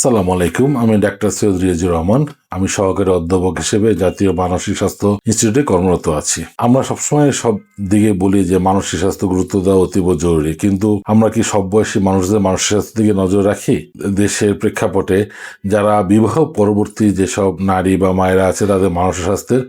আসসালামু আলাইকুম, আমি ডাক্তার সৈয়দ রিয়াজুর রহমান। আমি সহকারী অধ্যাপক হিসেবে জাতীয় মানসিক স্বাস্থ্য ইনস্টিটিউটে কর্মরত আছি। আমরা সবসময় সব দিকে বলি যে মানসিক স্বাস্থ্য গুরুত্ব দেওয়া অতীব জরুরি, কিন্তু আমরা কি সব বয়সী মানুষদের মানসিক স্বাস্থ্যের দিকে নজর রাখি? দেশের প্রেক্ষাপটে যারা বিবাহ পরবর্তী যেসব নারী বা মায়েরা আছে, তাদের মানসিক স্বাস্থ্যের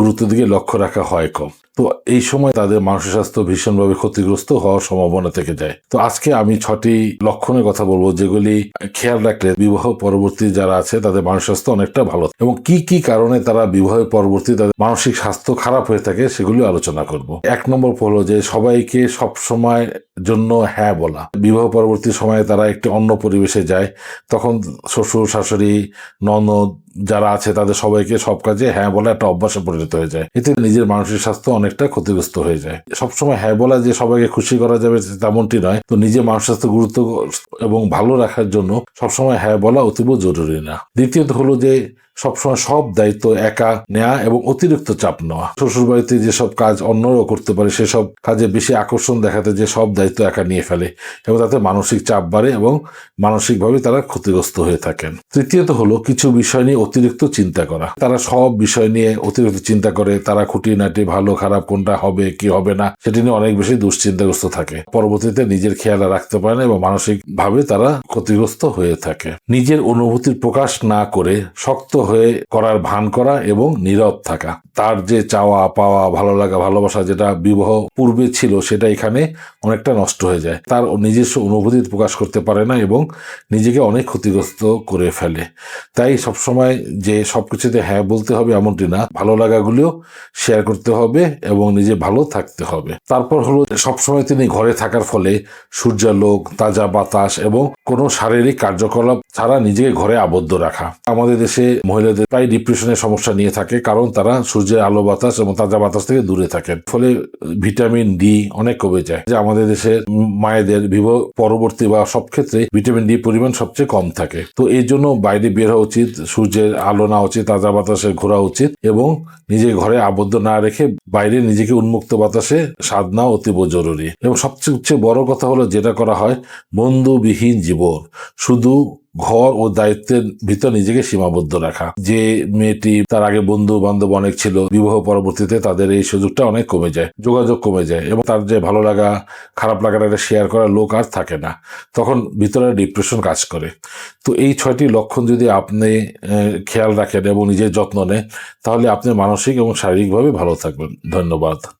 গুরুত্ব দিকে লক্ষ্য রাখা হয় কম। তো এই সময় তাদের মানসিক স্বাস্থ্য ভীষণভাবে ক্ষতিগ্রস্ত হওয়ার সম্ভাবনা থেকে যায়। তো আজকে আমি ছটি লক্ষণের কথা বলব যেগুলি খেয়াল রাখলে বিবাহ পরবর্তী যারা আছে তাদের মানসিক স্বাস্থ্য অনেকটা ভালো। এবং কি কি কারণে তারা বিবাহের পরবর্তী তাদের মানসিক স্বাস্থ্য খারাপ হয়ে থাকে সেগুলি আলোচনা করব। এক নম্বর হলো যে সবাইকে সব সময় জন্য হ্যাঁ বলা। বিবাহ পরবর্তী সময়ে তারা একটি অন্য পরিবেশে যায়। তখন শ্বশুর, শাশুড়ি, ননদ যারা আছে তাদের সবাইকে সব কাজে হ্যাঁ বলা একটা অভ্যাসে পরিণত হয়ে যায়। এতে নিজের মানসিক স্বাস্থ্য অনেকটা ক্ষতিগ্রস্ত হয়ে যায়। সবসময় হ্যাঁ বলা যে সবাইকে খুশি করা যাবে তেমনটি নয়। তো নিজের মানসিক স্বাস্থ্য গুরুত্ব এবং ভালো রাখার জন্য সবসময় হ্যাঁ বলা অতীব জরুরি না। দ্বিতীয়ত হলো যে সবসময় সব দায়িত্ব একা নেওয়া এবং অতিরিক্ত চাপ নেওয়া। শ্বশুর বাড়িতে যেসব কাজ অন্যরাও করতে পারে, সেসব কাজে বেশি আকর্ষণ দেখাতে যে সব দায়িত্ব একা নিয়ে ফেলে এবং তাতে মানসিক চাপ বাড়ে এবং মানসিকভাবে তারা ক্ষতিগ্রস্ত হয়ে থাকেন। তৃতীয়ত হলো কিছু বিষয় নিয়ে অতিরিক্ত চিন্তা করা। তারা সব বিষয় নিয়ে অতিরিক্ত চিন্তা করে, তারা খুঁটিনাটি ভালো, খারাপ, কোনটা হবে, কি হবে না, সেটি নিয়ে অনেক বেশি দুশ্চিন্তাগ্রস্ত থাকে। পরবর্তীতে নিজের খেয়াল রাখতে পারে না এবং মানসিকভাবে তারা ক্ষতিগ্রস্ত হয়ে থাকে। নিজের অনুভূতির প্রকাশ না করে শক্ত হয়ে করার ভান করা এবং নীরব থাকা। তার যে চাওয়া, পাওয়া, ভালো লাগা, ভালোবাসা যেটা বিবাহ পূর্বে ছিল, সেটা এখানে অনেকটা নষ্ট হয়ে যায়। তার নিজস্ব অনুভূতি প্রকাশ করতে পারে না এবং নিজেকে অনেক ক্ষতিগ্রস্ত করে ফেলে। তাই সবসময় যে সব কিছুতে হ্যাঁ বলতে হবে এমনটি না। ভালো লাগাগুলিও শেয়ার করতে হবে এবং নিজে ভালো থাকতে হবে। তারপর হলো সবসময় তিনি ঘরে থাকার ফলে সূর্যালোক, তাজা বাতাস এবং কোনো শারীরিক কার্যকলাপ ছাড়া নিজেকে ঘরে আবদ্ধ রাখা। আমাদের দেশে মহিলাদের প্রায় ডিপ্রেশনের সমস্যা নিয়ে থাকে, কারণ তারা সূর্যের আলো বাতাস এবং তাজা বাতাস থেকে দূরে থাকেন। ফলে ভিটামিন ডি অনেক কমে যায়। যে আমাদের দেশের মায়েদের বিবাহ পরবর্তী বা সব ক্ষেত্রে ভিটামিন ডি পরিমাণ সবচেয়ে কম থাকে। তো এই জন্য বাইরে বের হওয়া উচিত, সূর্যের আলো না উচিত, তাজা বাতাসে ঘোরা উচিত এবং নিজে ঘরে আবদ্ধ না রেখে বাইরে নিজেকে উন্মুক্ত বাতাসে স্বাদ নেওয়া অতীব জরুরি। এবং সবচেয়ে বড় কথা হলো যেটা করা হয়, বন্ধুবিহীন জীবন। শুধু ঘর ও দায়িত্বের ভিতর নিজেকে সীমাবদ্ধ রাখা। যে মেয়েটি, তার আগে বন্ধু বান্ধব অনেক ছিল, বিবাহ পরবর্তীতে তাদের এই সুযোগটা অনেক কমে যায়, যোগাযোগ কমে যায় এবং তার যে ভালো লাগা, খারাপ লাগাটা শেয়ার করার লোক আর থাকে না। তখন ভিতরে ডিপ্রেশন কাজ করে। তো এই ছয়টি লক্ষণ যদি আপনি খেয়াল রাখেন এবং নিজের যত্ন নেন, তাহলে আপনি মানসিক এবং শারীরিকভাবে ভালো থাকবেন। ধন্যবাদ।